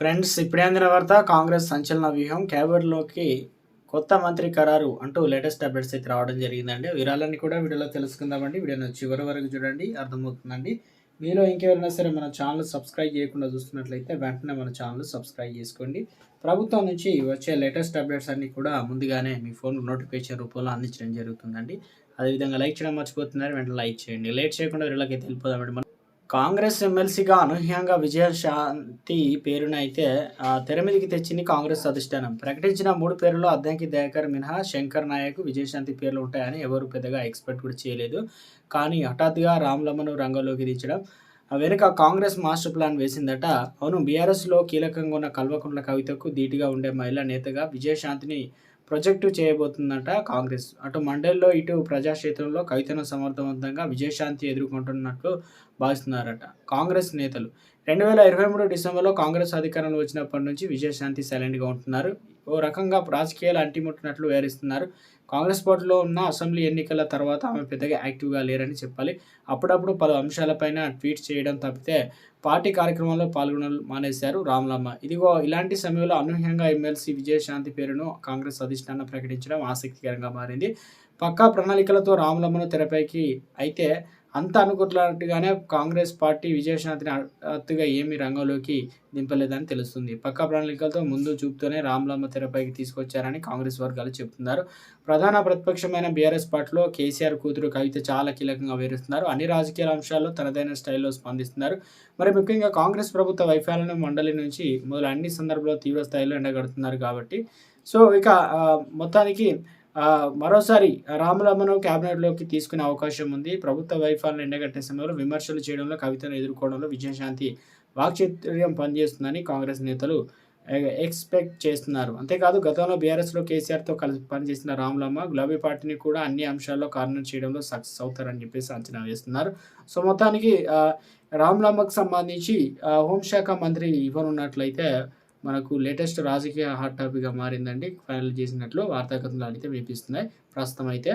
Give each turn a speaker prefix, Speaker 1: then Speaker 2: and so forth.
Speaker 1: Friends ఇప్పుడే అందిన వార్త కాంగ్రెస్ సంచలన వ్యూహం. క్యాబినెట్లోకి కొత్త మంత్రి ఖరారు అంటూ లేటెస్ట్ అప్డేట్స్ అయితే రావడం జరిగిందండి. వివరాలన్నీ కూడా వీడియోలో తెలుసుకుందామండి. వీడియోని చివరి వరకు చూడండి అర్థమవుతుందండి. మీలో ఇంకెవరైనా సరే మన ఛానల్ సబ్స్క్రైబ్ చేయకుండా చూస్తున్నట్లయితే వెంటనే మన ఛానల్ సబ్స్క్రైబ్ చేసుకోండి. ప్రభుత్వం నుంచి వచ్చే లేటెస్ట్ అప్డేట్స్ అన్నీ కూడా ముందుగానే మీ ఫోన్ నోటిఫికేషన్ రూపంలో అందించడం జరుగుతుందండి. అదేవిధంగా లైక్ చేయడం మర్చిపోతున్నారు వెంటనే లైక్ చేయండి. లేట్ చేయకుండా వీళ్ళకి వెళ్ళిపోదామండి. కాంగ్రెస్ ఎమ్మెల్సీగా అనూహ్యంగా విజయశాంతి పేరునైతే అయితే తెర మీదకి తెచ్చింది కాంగ్రెస్ అధిష్టానం. ప్రకటించిన మూడు పేర్లలో అద్దంకి దయాకర్ మినహా శంకర్ నాయక్ విజయశాంతి పేర్లు ఉంటాయని ఎవరు పెద్దగా ఎక్స్పెక్ట్ కూడా చేయలేదు. కానీ హఠాత్తుగా రామ్లమ్మను రంగంలోకి దించడం వెనుక కాంగ్రెస్ మాస్టర్ ప్లాన్ వేసిందట. అవును బీఆర్ఎస్లో కీలకంగా ఉన్న కల్వకుంట్ల కవితకు ధీటుగా ఉండే మహిళా నేతగా విజయశాంతిని ప్రొజెక్టు చేయబోతుందట కాంగ్రెస్. అటు మండలిలో ఇటు ప్రజాక్షేత్రంలో కవితను సమర్థవంతంగా విజయశాంతి ఎదుర్కొంటున్నట్లు భావిస్తున్నారట కాంగ్రెస్ నేతలు. రెండు వేల ఇరవై మూడు డిసెంబర్లో కాంగ్రెస్ అధికారంలో వచ్చినప్పటి నుంచి విజయశాంతి సైలెంట్గా ఉంటున్నారు. ఓ రకంగా రాజకీయాలు అంటిముట్టినట్లు వివరిస్తున్నారు కాంగ్రెస్ పార్టీలో ఉన్న అసెంబ్లీ ఎన్నికల తర్వాత ఆమె పెద్దగా యాక్టివ్గా లేరని చెప్పాలి. అప్పుడప్పుడు పలు అంశాలపైన ట్వీట్ చేయడం తప్పితే పార్టీ కార్యక్రమాల్లో పాల్గొనడం మానేశారు రామ్లమ్మ. ఇదిగో ఇలాంటి సమయంలో అనూహ్యంగా ఎమ్మెల్సీ విజయశాంతి పేరును కాంగ్రెస్ అధిష్టానం ప్రకటించడం ఆసక్తికరంగా మారింది. పక్కా ప్రణాళికలతో రామ్లమ్మను తెరపైకి అయితే అంత అనుకున్నట్టుగానే కాంగ్రెస్ పార్టీ విజయశాంతిని అత్తుగా ఏమీ రంగంలోకి దింపలేదని తెలుస్తుంది. పక్కా ప్రణాళికలతో ముందు చూపుతూనే రామ్లమ్మ తెరపైకి తీసుకొచ్చారని కాంగ్రెస్ వర్గాలు చెబుతున్నారు ప్రధాన ప్రతిపక్షమైన బీఆర్ఎస్ పార్టీలో కేసీఆర్ కూతురు కవిత చాలా కీలకంగా వివరిస్తున్నారు అన్ని రాజకీయ అంశాల్లో తనదైన స్టైల్లో స్పందిస్తున్నారు. మరి ముఖ్యంగా కాంగ్రెస్ ప్రభుత్వ వైఫల్యాలను మండలి నుంచి మొదలు అన్ని సందర్భాల్లో తీవ్ర స్థాయిలో ఎండగడుతున్నారు కాబట్టి. సో ఇక మొత్తానికి మరోసారి రామలమ్మను క్యాబినెట్లోకి తీసుకునే అవకాశం ఉంది. ప్రభుత్వ వైఫల్యం ఎండగట్టే సమయంలో విమర్శలు చేయడంలో కవితను ఎదుర్కోవడంలో విజయశాంతి వాక్చాతుర్యం పనిచేస్తుందని కాంగ్రెస్ నేతలు ఎక్స్పెక్ట్ చేస్తున్నారు. అంతేకాదు గతంలో బీఆర్ఎస్లో కేసీఆర్తో కలిసి పనిచేసిన రామలమ్మ గులాబీ పార్టీని కూడా అన్ని అంశాల్లో కారణం చేయడంలో సక్సెస్ అవుతారని చెప్పేసి అంచనా వేస్తున్నారు. సో మొత్తానికి ఆ, రామలమ్మకు సంబంధించి హోంశాఖ మంత్రి ఇవ్వనున్నట్లయితే మనకు లేటెస్ట్ రాజకీయ హాట్ టాపిక్గా మారిందండి. ఫైనల్ చేసినట్లు వార్తాకథనాలు అయితే వినిపిస్తున్నాయి. ప్రస్తుతం అయితే